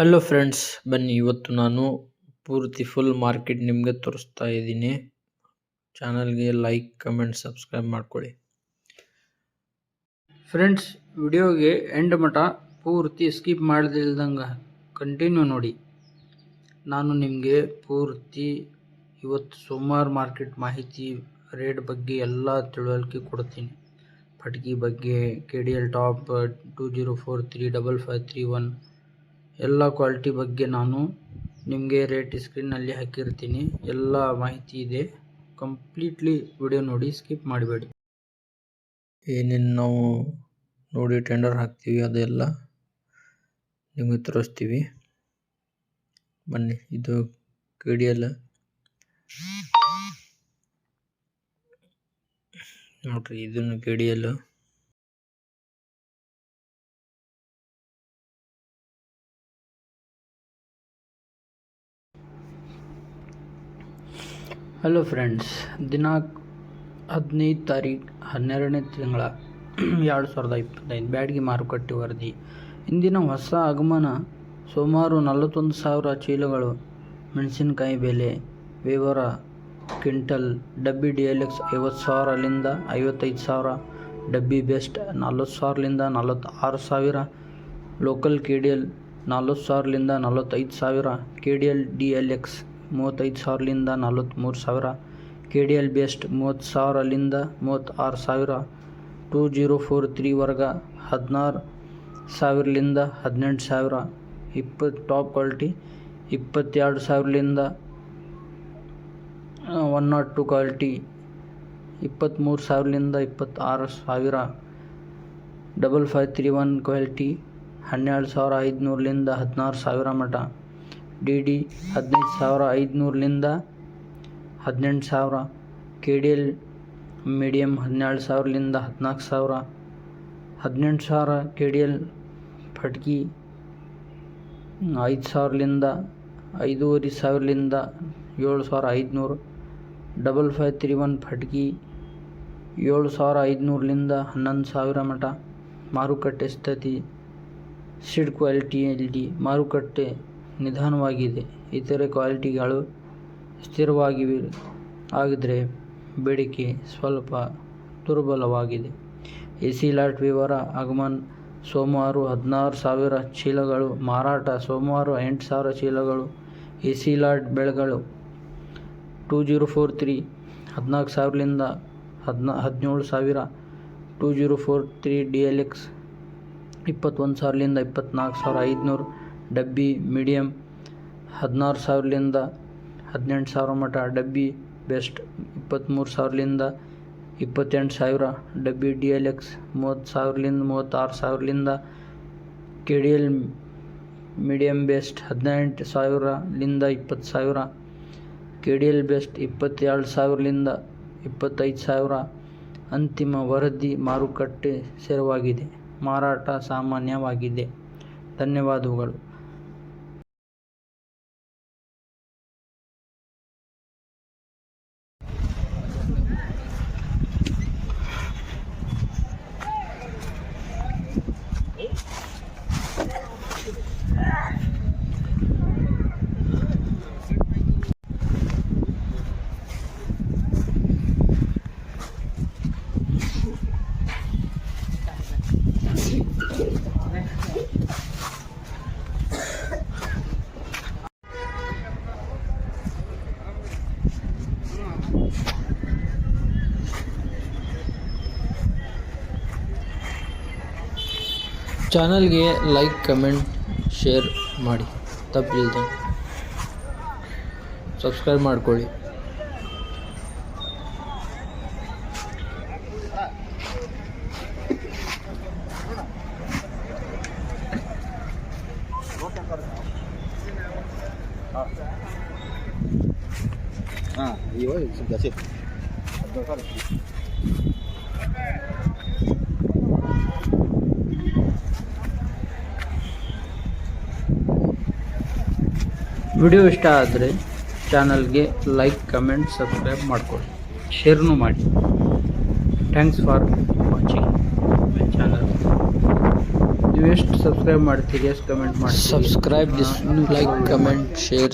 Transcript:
Hello friends ಬನ್ನಿ, ಇವತ್ತು ನಾನು ಪೂರ್ತಿ ಫುಲ್ ಮಾರ್ಕೆಟ್ ನಿಮಗೆ ತೋರಿಸ್ತಾ ಇದ್ದೀನಿ. ಚಾನಲ್ಗೆ ಲೈಕ್ ಕಮೆಂಟ್ ಸಬ್ಸ್ಕ್ರೈಬ್ ಮಾಡ್ಕೊಳ್ಳಿ. ಫ್ರೆಂಡ್ಸ್ ವಿಡಿಯೋಗೆ ಎಂಡ್ ಮಠ ಪೂರ್ತಿ ಸ್ಕಿಪ್ ಮಾಡದಿಲ್ದಂಗೆ ಕಂಟಿನ್ಯೂ ನೋಡಿ. ನಾನು ನಿಮಗೆ ಪೂರ್ತಿ ಇವತ್ತು ಸೋಮವಾರ ಮಾರ್ಕೆಟ್ ಮಾಹಿತಿ ರೇಟ್ ಬಗ್ಗೆ ಎಲ್ಲ ತಿಳುವಳಿಕೆ ಕೊಡ್ತೀನಿ. ಪಟ್ಕಿ ಬಗ್ಗೆ K D L top two zero four three double five three one ಎಲ್ಲ ಕ್ವಾಲಿಟಿ ಬಗ್ಗೆ ನಾನು ನಿಮಗೆ ರೇಟ್ ಸ್ಕ್ರೀನಲ್ಲಿ ಹಾಕಿರ್ತೀನಿ. ಎಲ್ಲ ಮಾಹಿತಿ ಇದೆ. ಕಂಪ್ಲೀಟ್ಲಿ ವಿಡಿಯೋ ನೋಡಿ ಸ್ಕಿಪ್ ಮಾಡಬೇಡಿ. ಏನೇನು ನಾವು ನೋಡಿ ಟೆಂಡರ್ ಹಾಕ್ತೀವಿ ಅದೆಲ್ಲ ನಿಮಗೆ ತೋರಿಸ್ತೀವಿ. ಬನ್ನಿ, ಇದು ಕೆ ಡಿ ನೋಡ್ರಿ, ಇದನ್ನು ಕೆ ಹಲೋ ಫ್ರೆಂಡ್ಸ್ ದಿನಾಂಕ ಹದಿನೈದು ತಾರೀಕು ಹನ್ನೆರಡನೇ ತಿಂಗಳ ಎರಡು ಸಾವಿರದ ಇಪ್ಪತ್ತೈದು ಬ್ಯಾಡಗಿ ಮಾರುಕಟ್ಟೆ ವರದಿ. ಇಂದಿನ ಹೊಸ ಆಗಮನ ಸುಮಾರು ನಲವತ್ತೊಂದು ಸಾವಿರ ಚೀಲಗಳು, ಮೆಣಸಿನಕಾಯಿ ಬೆಲೆ, ವಿವರ, ಕ್ವಿಂಟಲ್, ಡಬ್ಬಿ ಡಿ ಎಲ್ ಎಕ್ಸ್ ಐವತ್ತು ಸಾವಿರಲಿಂದ ಐವತ್ತೈದು ಸಾವಿರ, ಡಬ್ಬಿ ಬೆಸ್ಟ್ ನಲ್ವತ್ತು ಸಾವಿರಲಿಂದ ನಲವತ್ತಾರು ಸಾವಿರ, ಲೋಕಲ್ ಕೆ ಡಿ ಎಲ್ ನಲ್ವತ್ತು ಸಾವಿರಲಿಂದ ನಲವತ್ತೈದು ಸಾವಿರ K D L D L X ಮೂವತ್ತೈದು ಸಾವಿರಲಿಂದ ನಲವತ್ತ್ಮೂರು ಸಾವಿರ. ಕೆ ಡಿ ಎಲ್ ಬೆಸ್ಟ್ ಮೂವತ್ತು ಸಾವಿರಲಿಂದ ಮೂವತ್ತಾರು ಸಾವಿರ. ಟೂ ಜೀರೋ ಫೋರ್ ತ್ರೀ ವರ್ಗ ಹದಿನಾರು ಸಾವಿರಲಿಂದ ಹದಿನೆಂಟು ಸಾವಿರ. ಇಪ್ಪತ್ತು ಟಾಪ್ ಕ್ವಾಲಿಟಿ ಇಪ್ಪತ್ತೆರಡು ಸಾವಿರಲಿಂದ ಒನ್ ನಾಟ್ ಟು ಕ್ವಾಲಿಟಿ ಇಪ್ಪತ್ತ್ಮೂರು ಸಾವಿರಲಿಂದ ಇಪ್ಪತ್ತಾರು ಸಾವಿರ. Double five three one quality ಹನ್ನೆರಡು ಸಾವಿರ ಐದುನೂರಲಿಂದ ಹದಿನಾರು ಸಾವಿರ ಮಟ. ಡಿ ಡಿ ಹದಿನೈದು ಸಾವಿರ ಐದುನೂರಲಿಂದ ಹದಿನೆಂಟು ಸಾವಿರ, ಕೆ ಡಿ ಎಲ್ ಮೀಡಿಯಮ್ ಹದಿನೇಳು ಸಾವಿರಲಿಂದ ಹದಿನಾಲ್ಕು ಸಾವಿರ, ಹದಿನೆಂಟು ಸಾವಿರ ಕೆ ಡಿ ಎಲ್ ಫಟ್ಕಿ ಐದು ಸಾವಿರಲಿಂದ ಐದೂವರೆ ಸಾವಿರಲಿಂದ ಏಳು ಸಾವಿರ ಐದುನೂರು, ಡಬಲ್ ಫೈವ್ ತ್ರೀ ಒನ್ ಫಟ್ಕಿ ಏಳು ಸಾವಿರ ಐದುನೂರಲಿಂದ ಹನ್ನೊಂದು ಸಾವಿರ ಮಟ ಮಾರುಕಟ್ಟೆ ಸ್ಥಿತಿ ಸಿಡ್ ಕ್ವಾಲಿಟಿಯಲ್ಲಿ ಮಾರುಕಟ್ಟೆ ನಿಧಾನವಾಗಿದೆ. ಇತರೆ ಕ್ವಾಲಿಟಿಗಳು ಸ್ಥಿರವಾಗಿವೆ ಆಗಿದ್ರೆ ಬೇಡಿಕೆ ಸ್ವಲ್ಪ ದುರ್ಬಲವಾಗಿದೆ. ಎ ಸಿ ಲಾಟ್ ವಿವರ, ಆಗಮನ್ ಸೋಮವಾರ ಹದಿನಾರು ಸಾವಿರ ಚೀಲಗಳು, ಮಾರಾಟ ಸೋಮವಾರ ಎಂಟು ಸಾವಿರ ಚೀಲಗಳು ಎ ಸಿ ಲಾಟ್ ಬೆಳೆಗಳು ಟೂ ಜೀರೋ ಫೋರ್ ತ್ರೀ, ಹದಿನಾಲ್ಕು ಸಾವಿರಲಿಂದ ಹದಿನಾ, ಹದಿನೇಳು ಸಾವಿರ two zero four three D L X, ಇಪ್ಪತ್ತೊಂದು ಸಾವಿರಲಿಂದ ಇಪ್ಪತ್ತ್ನಾಲ್ಕು ಸಾವಿರ ಐದುನೂರು ಡಬ್ಬಿ ಮೀಡಿಯಮ್ ಹದಿನಾರು ಸಾವಿರಲಿಂದ ಹದಿನೆಂಟು ಸಾವಿರ ಮಟ ಡಬ್ಬಿ ಬೆಸ್ಟ್ ಇಪ್ಪತ್ತ್ಮೂರು ಸಾವಿರಲಿಂದ ಇಪ್ಪತ್ತೆಂಟು ಸಾವಿರ, ಡಬ್ಬಿ ಡಿ ಎಲ್ ಎಕ್ಸ್ ಮೂವತ್ತು ಸಾವಿರಲಿಂದ ಮೂವತ್ತಾರು ಸಾವಿರಲಿಂದ K D L medium best ಹದಿನೆಂಟು ಸಾವಿರಲಿಂದ ಇಪ್ಪತ್ತು ಸಾವಿರ ಕೆ ಡಿ ಎಲ್ ಬೆಸ್ಟ್ ಇಪ್ಪತ್ತೆರಡು ಸಾವಿರಲಿಂದ ಇಪ್ಪತ್ತೈದು ಸಾವಿರ. ಅಂತಿಮ ವರದಿ ಮಾರುಕಟ್ಟೆ ಸೇರವಾಗಿದೆ. ಮಾರಾಟ ಸಾಮಾನ್ಯವಾಗಿದೆ. ಧನ್ಯವಾದಗಳು. ಚಾನಲ್ಗೆ ಲೈಕ್ ಕಮೆಂಟ್ ಶೇರ್ ಮಾಡಿ ತಪ್ಪಿಲ್ದೆ ಸಬ್ಸ್ಕ್ರೈಬ್ ಮಾಡ್ಕೊಳ್ಳಿ Ah, iya, ವಿಡಿಯೋ ಇಷ್ಟ ಆದರೆ ಚಾನಲ್ಗೆ ಲೈಕ್ ಕಮೆಂಟ್ ಸಬ್ಸ್ಕ್ರೈಬ್ ಮಾಡಿಕೊಳ್ಳಿ. ಶೇರ್ನು ಮಾಡಿ. Thanks for watching my channel ನೀವು ಎಷ್ಟು ಸಬ್ಸ್ಕ್ರೈಬ್ ಮಾಡ್ತೀರಿ ಎಷ್ಟು ಕಮೆಂಟ್ ಮಾಡಿ ಸಬ್ಸ್ಕ್ರೈಬ್ ಲೈಕ್ ಕಮೆಂಟ್ ಶೇರ್